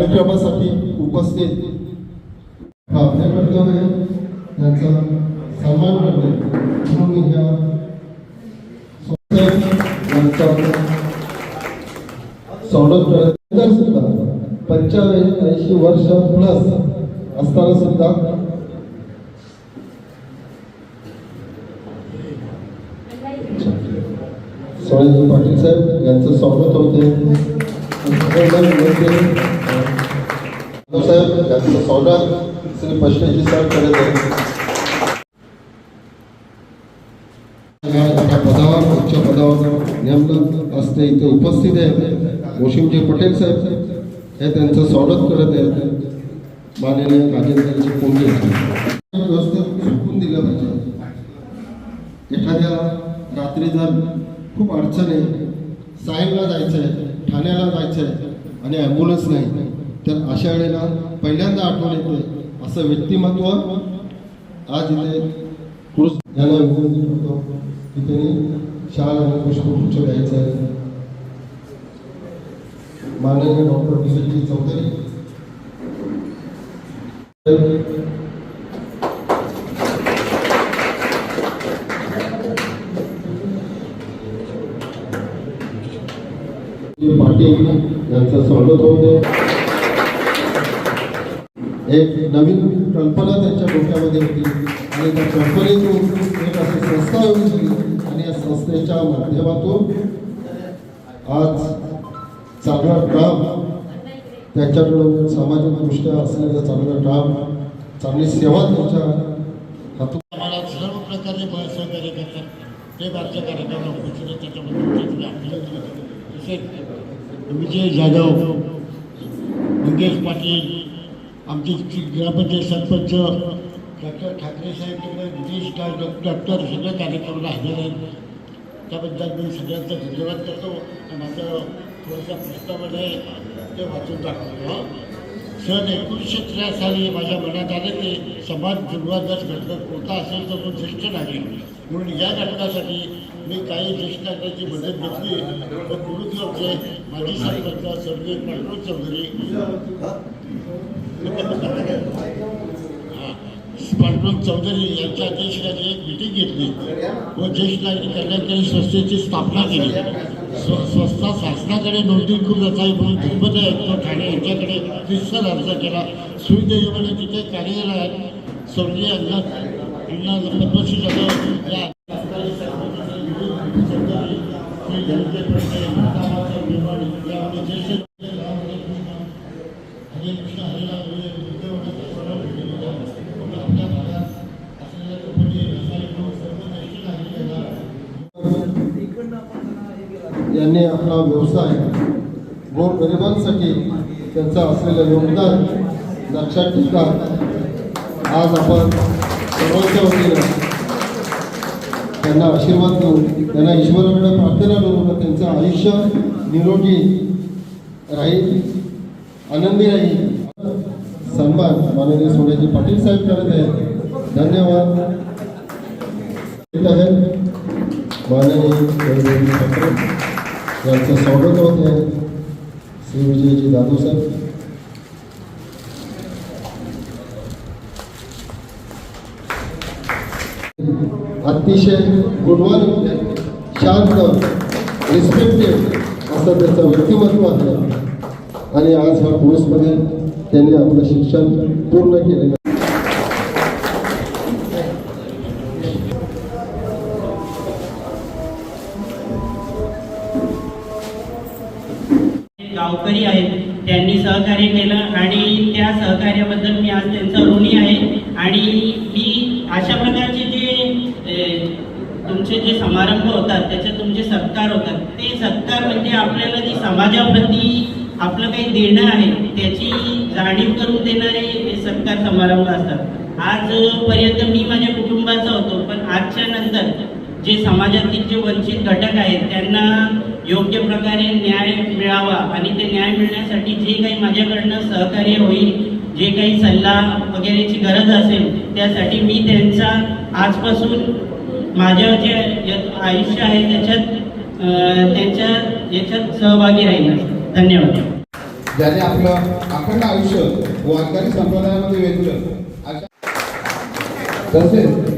कार्यक्रमासाठी उपस्थित हा आपल्या कर्तव्य त्यांचा सन्मान करणे म्हणून मी ह्या स्वागत सुद्धा. पंचाऐंशी ऐंशी वर्ष प्लस असताना सुद्धा. सोळाजी पाटील साहेब यांचं स्वागत होते. हो साहेब यांचं स्वागत. श्री साहेब करत आहे मोठ्या पदावर उच्च पदावर असते इथे उपस्थित आहेत वशिमजी पटेल साहेब. हे त्यांचं स्वागत करत आहेत माननीय राजेंद्रजी पोंगे व्यवस्थित झोपून दिलं पाहिजे. एखाद्या रात्री जर खूप अडचण आहे साईडला जायचं आहे ठाण्याला जायचं आहे आणि ॲम्ब्युलन्स नाही. तर अशा वेळेला पहिल्यांदा आठवण येते असं व्यक्तिमत्व आज इथे पुरुष यांना विनंती करतो. की त्यांनी शाल आणि पुष्पगुच्छ द्यायचं आहे. माननीय डॉक्टर डी चौधरी. पाटील यांचं स्वागत होते. एक नवीन कल्पना त्यांच्या डोक्यामध्ये होती. आणि त्या कल्पनेतून एक अशी संस्था उभी आणि या संस्थेच्या माध्यमातून आज चांगलं काम त्यांच्याकडून सामाजिकदृष्ट्या असलेलं चांगलं काम चांगली सेवा त्यांच्या हातून आम्हाला सर्व प्रकारचे सहकार्य करतात ते आजच्या कार्यक्रमाला उपस्थित आहेत त्याच्याबद्दल विजय जाधव मंगेश पाटील आमचे ग्रामपंचायत सरपंच डॉक्टर ठाकरे साहेब तिकडे नितीश डॉक्टर सगळे कार्यक्रमाला हजर आहेत. त्याबद्दल मी सगळ्यांचा धन्यवाद करतो. माझं थोडासा प्रस्ताव आहे ते वाचून दाखवतो सन एकोणीसशे त्र्या साली माझ्या मनात आले की समाज जुळवादास घटक कोणता असेल तर तो ज्येष्ठ नागरिक. म्हणून या घटकासाठी मी काही ज्येष्ठ नागरिकांची मदत घेतली. व गुरुदेवचे माजी सरपंच स्वर्गीय पांडुर चौधरी. हा, चौधरी यांच्या अध्यक्षतेखाली एक मिटिंग घेतली. व ज्येष्ठ नागरिक कल्याणकारी संस्थेची स्थापना केली. स्व संस्था शासनाकडे नोंदणीकृत असावी म्हणून धर्मदय आयुक्त ठाणे यांच्याकडे त्रिसर अर्ज केला. सुविधेमध्ये तिथे कार्यरत स्वर्गीय अण्णा अण्णा पद्मश्री जाधव या अधिकारी सरपंच चौधरी, श्री धनंजय पडसे, रामासाहेब निर्माण यामध्ये ज्येष्ठ आपल्या भागात असलेल्या कंपनी, लोक सर्व ज्येष्ठ यांनी आपला व्यवसाय गोरगरिबांसाठी त्यांचं असलेलं योगदान लक्षात ठेवता आज आपण सर्वांच्या वतीनं त्यांना आशीर्वाद देऊन त्यांना ईश्वराकडे प्रार्थना करून त्यांचं आयुष्य निरोगी राहील. आनंदी राहील. सन्मान माननीय सोनेजी पाटील साहेब करत आहेत. धन्यवाद. माननीय देवेंद्र यांचं स्वागत होत आहे. श्री विजयजी जाधव साहेब. अतिशय गुणवान शांत रिस्पेक्टेड असं त्याचं व्यक्तिमत्व आहे. आणि आज ह्या कोर्समध्ये त्यांनी आपलं शिक्षण पूर्ण केलेलं गावकरी आहेत त्यांनी सहकार्य केलं आणि त्या सहकार्याबद्दल मी आज त्यांचा ऋणी आहे. आणि मी अशा प्रकारचे जे तुमचे जे समारंभ होतात त्याचे तुमचे सत्कार होतात ते सत्कार म्हणजे आपल्याला जी समाजाप्रती आपलं काही देणं आहे त्याची जाणीव करून देणारे हे सत्कार समारंभ असतात. आजपर्यंत मी माझ्या कुटुंबाचा होतो पण आजच्या नंतर जे समाजातील जे वंचित घटक आहेत त्यांना योग्य प्रकारे न्याय मिळावा आणि ते न्याय मिळण्यासाठी जे काही माझ्याकडनं सहकार्य होईल जे काही सल्ला वगैरेची गरज असेल त्यासाठी मी त्यांचा आजपासून माझ्या जे आयुष्य आहे त्याच्यात त्यांच्या याच्यात सहभागी राहील धन्यवाद. ज्याने आपलं अखंड आयुष्य वारकरी संप्रदायामध्ये वेचलं तसेच